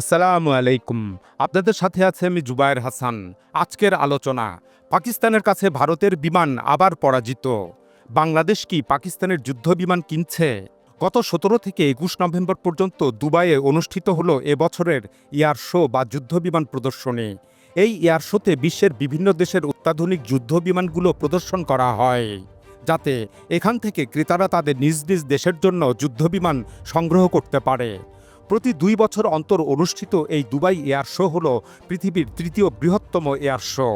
আসসালামু আলাইকুম। আপনাদের সাথে আছে আমি জুবায়ের হাসান। আজকের আলোচনা, পাকিস্তানের কাছে ভারতের বিমান আবার পরাজিত। বাংলাদেশ কি পাকিস্তানের যুদ্ধ বিমান কিনছে? গত সতেরো থেকে একুশ নভেম্বর পর্যন্ত দুবাইয়ে অনুষ্ঠিত হল এবছরের এয়ার শো বা যুদ্ধ বিমান প্রদর্শনী। এই এয়ার শোতে বিশ্বের বিভিন্ন দেশের অত্যাধুনিক যুদ্ধ বিমানগুলো প্রদর্শন করা হয়, যাতে এখান থেকে ক্রেতারা তাদের নিজ নিজ দেশের জন্য যুদ্ধবিমান সংগ্রহ করতে পারে। প্রতি দুই বছর অন্তর অনুষ্ঠিত এই দুবাই এয়ার শো হল পৃথিবীর তৃতীয় বৃহত্তম এয়ার শো।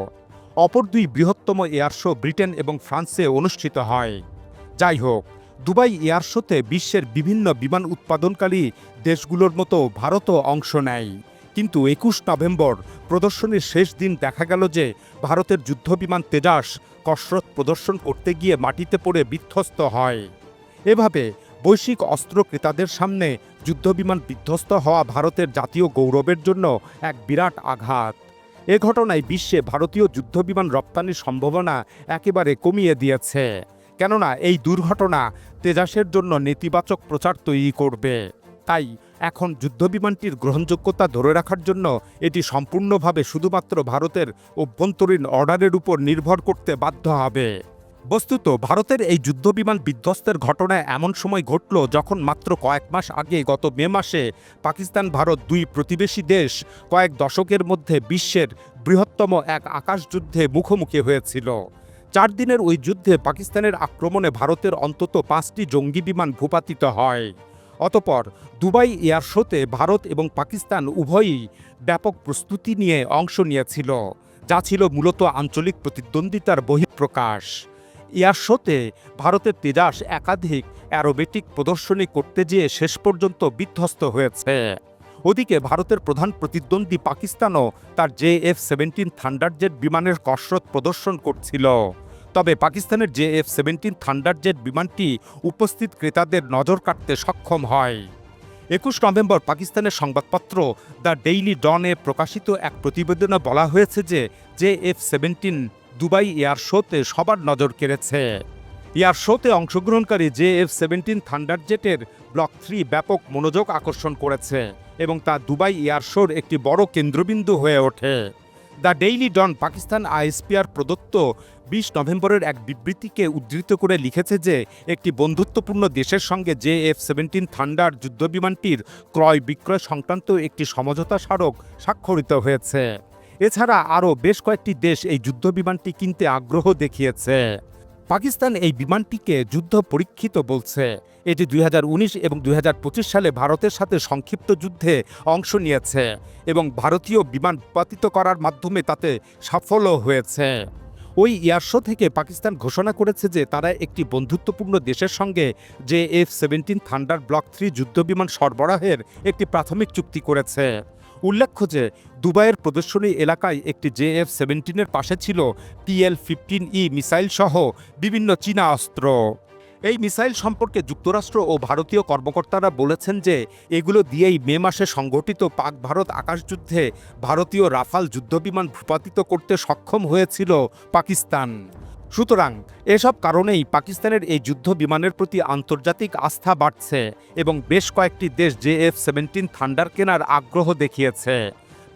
অপর দুই বৃহত্তম এয়ার শো ব্রিটেন এবং ফ্রান্সে অনুষ্ঠিত হয়। যাই হোক, দুবাই এয়ার শোতে বিশ্বের বিভিন্ন বিমান উৎপাদনকারী দেশগুলোর মতো ভারতও অংশ নেয়। কিন্তু একুশ নভেম্বর প্রদর্শনীর শেষ দিন দেখা গেল যে ভারতের যুদ্ধবিমান তেজাস কসরত প্রদর্শন করতে গিয়ে মাটিতে পড়ে বিধ্বস্ত হয়। এভাবে বৈশ্বিক অস্ত্র ক্রেতাদের সামনে যুদ্ধবিমান বিধ্বস্ত হওয়া ভারতের জাতীয় গৌরবের জন্য এক বিরাট আঘাত। এ ঘটনায় বিশ্বে ভারতীয় যুদ্ধবিমান রপ্তানির সম্ভাবনা একেবারে কমিয়ে দিয়েছে। কেননা, এই দুর্ঘটনা তেজাসের জন্য নেতিবাচক প্রচার তৈরি করবে। তাই এখন যুদ্ধবিমানটির গ্রহণযোগ্যতা ধরে রাখার জন্য এটি সম্পূর্ণভাবে শুধুমাত্র ভারতের অভ্যন্তরীণ অর্ডারের উপর নির্ভর করতে বাধ্য হবে। বস্তুত, ভারতের এই যুদ্ধবিমান বিধ্বস্তের ঘটনা এমন সময় ঘটল যখন মাত্র কয়েক মাস আগে, গত মে মাসে, পাকিস্তান, ভারত দুই প্রতিবেশী দেশ কয়েক দশকের মধ্যে বিশ্বের বৃহত্তম এক আকাশযুদ্ধে মুখোমুখি হয়েছিল। চার দিনের ওই যুদ্ধে পাকিস্তানের আক্রমণে ভারতের অন্তত পাঁচটি জঙ্গি বিমান ভূপাতিত হয়। অতপর দুবাই এয়ার শোতে ভারত এবং পাকিস্তান উভয়ই ব্যাপক প্রস্তুতি নিয়ে অংশ নিয়েছিল, যা ছিল মূলত আঞ্চলিক প্রতিদ্বন্দ্বিতার বহিঃপ্রকাশ। এয়ার শোতে ভারতের তেজাস একাধিক অ্যারোবেটিক প্রদর্শনী করতে যেয়ে শেষ পর্যন্ত বিধ্বস্ত হয়েছে। ওদিকে ভারতের প্রধান প্রতিদ্বন্দ্বী পাকিস্তানও তার জে এফ সেভেন্টিন থান্ডারজেট বিমানের কসরত প্রদর্শন করছিল। তবে পাকিস্তানের জে এফ সেভেন্টিন থান্ডারজেট বিমানটি উপস্থিত ক্রেতাদের নজর কাটতে সক্ষম হয়। একুশ নভেম্বর পাকিস্তানের সংবাদপত্র দ্য ডেইলি ডনে প্রকাশিত এক প্রতিবেদনে বলা হয়েছে যে J F seventeen Dubai air শোতে সবার নজর কেড়েছে। এয়ার শোতে অংশগ্রহণকারী জে এফ সেভেন্টিন থান্ডার জেটের ব্লক থ্রি ব্যাপক মনোযোগ আকর্ষণ করেছে এবং তা দুবাই এয়ার শোর একটি বড় কেন্দ্রবিন্দু হয়ে ওঠে। The daily Dawn Pakistan ISPR প্রদত্ত বিশ নভেম্বরের এক বিবৃতিকে উদ্ধৃত করে লিখেছে যে, একটি বন্ধুত্বপূর্ণ দেশের সঙ্গে জে এফ সেভেন্টিন থান্ডার যুদ্ধবিমানটির ক্রয় বিক্রয় সংক্রান্ত একটি সমঝোতা স্মারক স্বাক্ষরিত হয়েছে। এছাড়া আরও বেশ কয়েকটি দেশ এই যুদ্ধ বিমানটি কিনতে আগ্রহ দেখিয়েছে। পাকিস্তান এই বিমানটিকে যুদ্ধ পরীক্ষিত বলছে। এটি দুই হাজার উনিশ এবং দুই হাজার পঁচিশ সালে ভারতের সাথে সংক্ষিপ্ত যুদ্ধে অংশ নিয়েছে এবং ভারতীয় বিমান উৎপাদিত করার মাধ্যমে তাতে সাফল্য হয়েছে। ওই এয়ারশো থেকে পাকিস্তান ঘোষণা করেছে যে তারা একটি বন্ধুত্বপূর্ণ দেশের সঙ্গে যে F seventeen thunder block three যুদ্ধবিমান সরবরাহের একটি প্রাথমিক চুক্তি করেছে। উল্লেখ্য যে দুবাইয়ের প্রদর্শনী এলাকায় একটি জে এফ সেভেন্টিনের পাশে ছিল টিএল ফিফটিন ই মিসাইল সহ বিভিন্ন চীনা অস্ত্র। এই মিসাইল সম্পর্কে যুক্তরাষ্ট্র ও ভারতীয় কর্মকর্তারা বলেছেন যে এগুলো দিয়েই মে মাসে সংগঠিত পাক ভারত আকাশযুদ্ধে ভারতীয় রাফাল যুদ্ধবিমান ভূপাতিত করতে সক্ষম হয়েছিল পাকিস্তান। সুতরাং এসব কারণেই পাকিস্তানের এই যুদ্ধ বিমানের প্রতি আন্তর্জাতিক আস্থা বাড়ছে এবং বেশ কয়েকটি দেশ জে এফ সেভেন্টিন থান্ডার কেনার আগ্রহ দেখিয়েছে।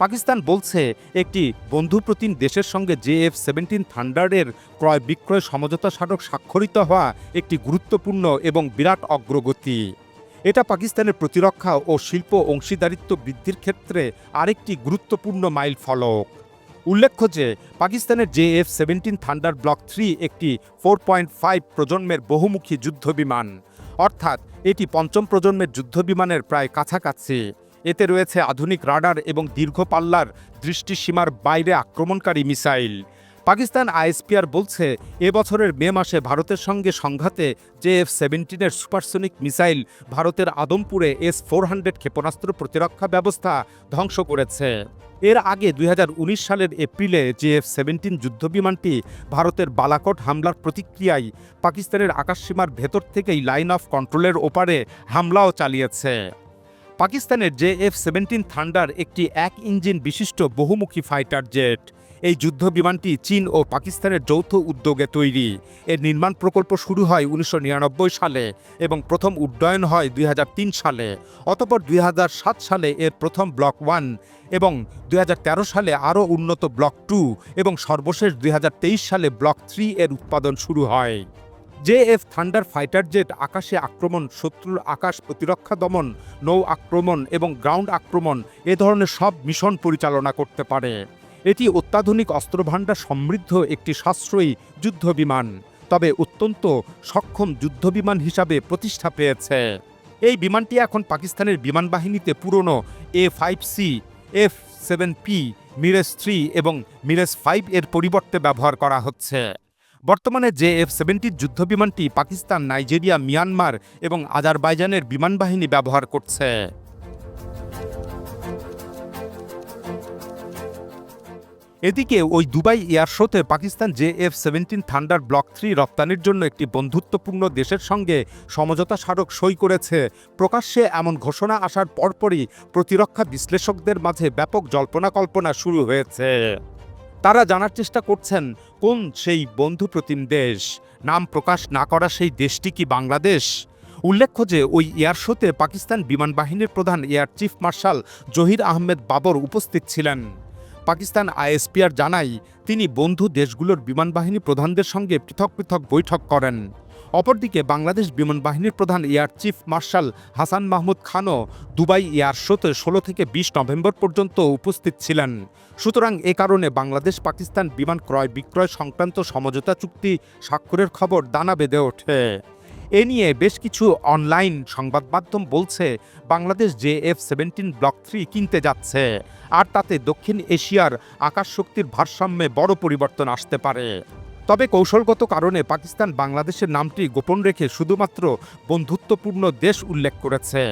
পাকিস্তান বলছে, একটি বন্ধুপ্রতিম দেশের সঙ্গে জে এফ সেভেন্টিন থান্ডারের ক্রয় বিক্রয় সমঝোতা স্মারক স্বাক্ষরিত হওয়া একটি গুরুত্বপূর্ণ এবং বিরাট অগ্রগতি। এটা পাকিস্তানের প্রতিরক্ষা ও শিল্প অংশীদারিত্ব বৃদ্ধির ক্ষেত্রে আরেকটি গুরুত্বপূর্ণ মাইল ফলক উল্লেখ্য যে, পাকিস্তানের J F seventeen thunder block three একটি ফোর পয়েন্ট ফাইভ প্রজন্মের বহুমুখী যুদ্ধবিমান। অর্থাৎ, এটি পঞ্চম প্রজন্মের যুদ্ধবিমানের প্রায় কাছাকাছি। এতে রয়েছে আধুনিক রাডার এবং দীর্ঘ পাল্লার দৃষ্টিসীমার বাইরে আক্রমণকারী মিসাইল। পাকিস্তান আইএসপিআর বলছে এবছরের মে মাসে ভারতের সঙ্গে সংঘাতে জে এফ সেভেন্টিনের সুপারসনিক মিসাইল ভারতের আদমপুরে এস ফোর হান্ড্রেড ক্ষেপণাস্ত্র প্রতিরক্ষা ব্যবস্থা ধ্বংস করেছে। এর আগে দুই হাজার উনিশ সালের এপ্রিলে জে এফ সেভেন্টিন যুদ্ধবিমানটি ভারতের বালাকোট হামলার প্রতিক্রিয়ায় পাকিস্তানের আকাশসীমার ভেতর থেকেই লাইন অফ কন্ট্রোলের ওপারে হামলাও চালিয়েছে। পাকিস্তানের জে এফ সেভেন্টিন থান্ডার একটি এক ইঞ্জিন বিশিষ্ট বহুমুখী ফাইটার জেট। এই যুদ্ধ বিমানটি চীন ও পাকিস্তানের যৌথ উদ্যোগে তৈরি। এর নির্মাণ প্রকল্প শুরু হয় উনিশশো নিরানব্বই সালে এবং প্রথম উড্ডয়ন হয় দুই হাজার তিন সালে। অতপর দুই হাজার সাত সালে এর প্রথম ব্লক ওয়ান এবং দুই হাজার তেরো সালে আরও উন্নত ব্লক টু এবং সর্বশেষ দুই হাজার তেইশ সালে ব্লক থ্রি এর উৎপাদন শুরু হয়। J F thunder fighter jet আকাশে আক্রমণ, শত্রুর আকাশ প্রতিরক্ষা দমন, নৌ আক্রমণ এবং গ্রাউন্ড আক্রমণ এ ধরনের সব মিশন পরিচালনা করতে পারে। এটি অত্যাধুনিক অস্ত্রভাণ্ডার সমৃদ্ধ একটি সাশ্রয়ী যুদ্ধ বিমান তবে অত্যন্ত সক্ষম যুদ্ধবিমান হিসাবে প্রতিষ্ঠা পেয়েছে। এই বিমানটি এখন পাকিস্তানের বিমান বাহিনীতে পুরনো A five C, F seven P, Mirage three এবং মিরেজ ফাইভ এর পরিবর্তে ব্যবহার করা হচ্ছে। বর্তমানে জে এফ সেভেন্টির যুদ্ধ বিমানটি পাকিস্তান, নাইজেরিয়া, মিয়ানমার এবং আজারবাইজানের বিমান বাহিনী ব্যবহার করছে। এদিকে ওই দুবাই এয়ার শোতে Pakistan J F seventeen thunder block three রপ্তানির জন্য একটি বন্ধুত্বপূর্ণ দেশের সঙ্গে সমঝোতা স্মারক সই করেছে। প্রকাশ্যে এমন ঘোষণা আসার পরপরই প্রতিরক্ষা বিশ্লেষকদের মাঝে ব্যাপক জল্পনা কল্পনা শুরু হয়েছে। তারা জানার চেষ্টা করছেন, কোন সেই বন্ধু প্রতিম দেশ? নাম প্রকাশ না করা সেই দেশটি কি বাংলাদেশ? উল্লেখ্য যে, ওই এয়ার শোতে পাকিস্তান বিমান বাহিনীর প্রধান air chief marshal Zaheer Ahmed Babar উপস্থিত ছিলেন। পাকিস্তান আইএসপিআর জানায়, তিনি বন্ধু দেশগুলোর বিমান বাহিনী প্রধানদের সঙ্গে পৃথক পৃথক বৈঠক করেন। অপরদিকে বাংলাদেশ বিমান বাহিনীর প্রধান air chief marshal Hasan Mahmud খানও Dubai air শোতে ষোলো থেকে বিশ নভেম্বর পর্যন্ত উপস্থিত ছিলেন। সুতরাং এ কারণে বাংলাদেশ পাকিস্তান বিমান ক্রয় বিক্রয় সংক্রান্ত সমঝোতা চুক্তি স্বাক্ষরের খবর দানা বেঁধে ওঠে। এ নিয়ে বেশ কিছু অনলাইন সংবাদ মাধ্যম বলছে, Bangladesh J F seventeen block three কিনতে যাচ্ছে। আর তাতে দক্ষিণ এশিয়ার আকাশ শক্তির ভারসাম্যে বড় পরিবর্তন আসতে পারে। তবে কৌশলগত কারণে পাকিস্তান বাংলাদেশের নামটি গোপন রেখে শুধুমাত্র বন্ধুত্বপূর্ণ দেশ উল্লেখ করেছে।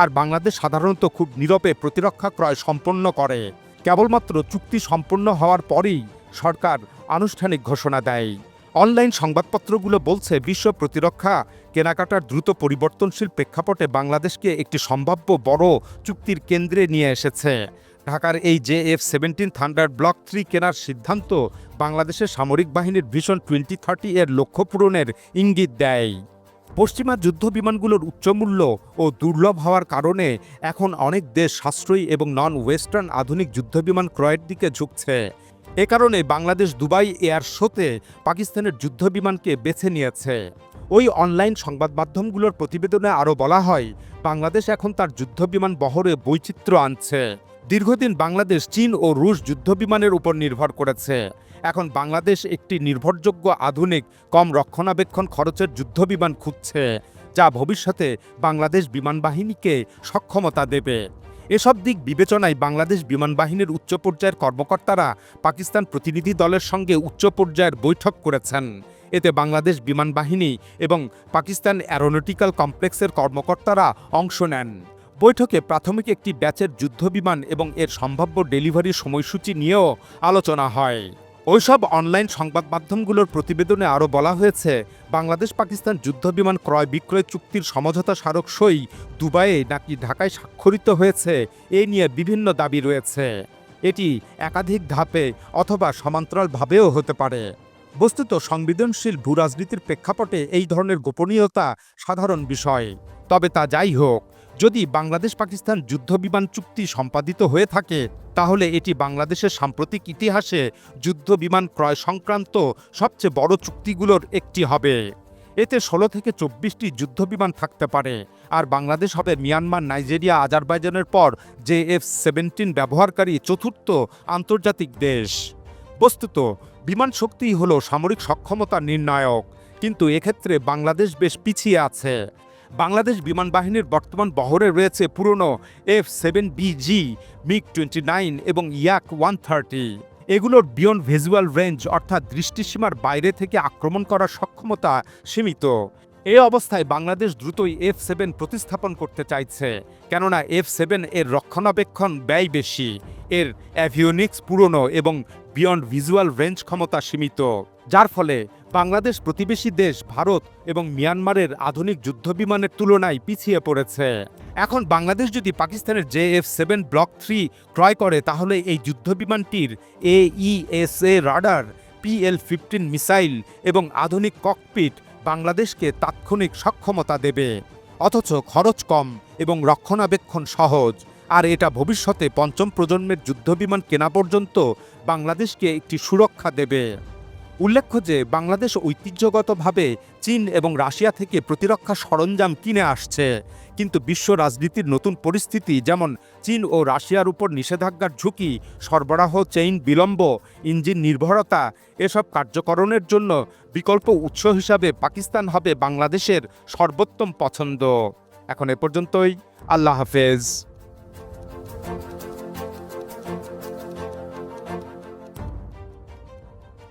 আর বাংলাদেশ সাধারণত খুব নীরবে প্রতিরক্ষা ক্রয় সম্পন্ন করে। কেবলমাত্র চুক্তি সম্পন্ন হওয়ার পরেই সরকার আনুষ্ঠানিক ঘোষণা দেয়। অনলাইন সংবাদপত্রগুলো বলছে, বিশ্ব প্রতিরক্ষা কেনাকাটার দ্রুত পরিবর্তনশীল প্রেক্ষাপটে বাংলাদেশকে একটি সম্ভাব্য বড় চুক্তির কেন্দ্রে নিয়ে এসেছে। ঢাকার এই J F seventeen thunder block three কেনার সিদ্ধান্ত বাংলাদেশের সামরিক বাহিনীর ভিশন টোয়েন্টি থার্টি এর লক্ষ্য পূরণের ইঙ্গিত দেয়। পশ্চিমা যুদ্ধ বিমানগুলোর উচ্চমূল্য ও দুর্লভ হওয়ার কারণে এখন অনেক দেশ সাশ্রয়ী এবং নন ওয়েস্টার্ন আধুনিক যুদ্ধবিমান ক্রয়ের দিকে ঝুঁকছে। এ কারণে বাংলাদেশ দুবাই এয়ার শোতে পাকিস্তানের যুদ্ধবিমানকে বেছে নিয়েছে। ওই অনলাইন সংবাদ মাধ্যমগুলোর প্রতিবেদনে আরও বলা হয়, বাংলাদেশ এখন তার যুদ্ধবিমান বহরে বৈচিত্র্য আনছে। দীর্ঘদিন বাংলাদেশ চীন ও রুশ যুদ্ধবিমানের উপর নির্ভর করেছে। এখন বাংলাদেশ একটি নির্ভরযোগ্য আধুনিক, কম রক্ষণাবেক্ষণ খরচের যুদ্ধবিমান খুঁজছে, যা ভবিষ্যতে বাংলাদেশ বিমান বাহিনীকে সক্ষমতা দেবে। এসব দিক বিবেচনায় বাংলাদেশ বিমান বাহিনীর উচ্চ পর্যায়ের কর্মকর্তারা পাকিস্তান প্রতিনিধি দলের সঙ্গে উচ্চ পর্যায়ের বৈঠক করেছেন। এতে বাংলাদেশ বিমান বাহিনী এবং পাকিস্তান অ্যারোনটিক্যাল কমপ্লেক্সের কর্মকর্তারা অংশ নেন। বৈঠকে প্রাথমিক একটি ব্যাচের যুদ্ধ বিমান এবং এর সম্ভাব্য ডেলিভারির সময়সূচি নিয়েও আলোচনা হয়। ওইসব অনলাইন সংবাদ মাধ্যমগুলোর প্রতিবেদনে আরও বলা হয়েছে বাংলাদেশ পাকিস্তান যুদ্ধবিমান ক্রয় বিক্রয় চুক্তির সমঝোতা স্মারক সই দুবাইয়ে নাকি ঢাকায় স্বাক্ষরিত হয়েছে, এ নিয়ে বিভিন্ন দাবি রয়েছে। এটি একাধিক ধাপে অথবা সমান্তরালভাবেও হতে পারে। বস্তুত সংবেদনশীল ভূরাজনীতির প্রেক্ষাপটে এই ধরনের গোপনীয়তা সাধারণ বিষয়। তবে তা যাই হোক যদি বাংলাদেশ পাকিস্তান যুদ্ধবিমান চুক্তি সম্পাদিত হয়ে থাকে, তাহলে এটি বাংলাদেশের সাম্প্রতিক ইতিহাসে যুদ্ধ বিমান ক্রয় সংক্রান্ত সবচেয়ে বড় চুক্তিগুলোর একটি হবে। এতে ষোলো থেকে চব্বিশটি যুদ্ধবিমান থাকতে পারে, আর বাংলাদেশ হবে মিয়ানমার, নাইজেরিয়া, আজারবাইজানের পর জে এফ সেভেন্টিন ব্যবহারকারী চতুর্থ আন্তর্জাতিক দেশ। বস্তুত, বিমান শক্তিই হল সামরিক সক্ষমতা নির্ণায়ক, কিন্তু এক্ষেত্রে বাংলাদেশ বেশ পিছিয়ে আছে। বাংলাদেশ বিমান বাহিনীর বর্তমান বহরে রয়েছে পুরনো F seven BG MiG twenty nine এবং ইয়াক ওয়ান থার্টি। এগুলোর বিয়ন্ড ভিজুয়াল রেঞ্জ অর্থাৎ দৃষ্টিসীমার বাইরে থেকে আক্রমণ করার সক্ষমতা সীমিত। এ অবস্থায় বাংলাদেশ দ্রুতই এফ সেভেন প্রতিস্থাপন করতে চাইছে, কেননা এফ সেভেন এর রক্ষণাবেক্ষণ ব্যয় বেশি। এর অ্যাভিওনিক্স পুরনো এবং বিয়ন্ড ভিজুয়াল রেঞ্জ ক্ষমতা সীমিত, যার ফলে বাংলাদেশ প্রতিবেশী দেশ ভারত এবং মিয়ানমারের আধুনিক যুদ্ধবিমানের তুলনায় পিছিয়ে পড়েছে। এখন বাংলাদেশ যদি পাকিস্তানের J F seven block three ক্রয় করে, তাহলে এই যুদ্ধবিমানটির AESA radar PL fifteen missile এবং আধুনিক ককপিট বাংলাদেশকে তাৎক্ষণিক সক্ষমতা দেবে। অথচ খরচ কম এবং রক্ষণাবেক্ষণ সহজ। আর এটা ভবিষ্যতে পঞ্চম প্রজন্মের যুদ্ধবিমান কেনা পর্যন্ত বাংলাদেশকে একটি সুরক্ষা দেবে। উল্লেখ্য যে বাংলাদেশ ঐতিহ্যগতভাবে চীন এবং রাশিয়া থেকে প্রতিরক্ষা সরঞ্জাম কিনে আসছে। কিন্তু বিশ্ব রাজনীতির নতুন পরিস্থিতি যেমন চীন ও রাশিয়ার উপর নিষেধাজ্ঞার ঝুঁকি, সরবরাহ, চেইন বিলম্ব, ইঞ্জিন নির্ভরতা, এসব কার্যকরণের জন্য বিকল্প উৎস হিসাবে পাকিস্তান হবে বাংলাদেশের সর্বোত্তম পছন্দ। এখন এ পর্যন্তই, আল্লাহ হাফেজ।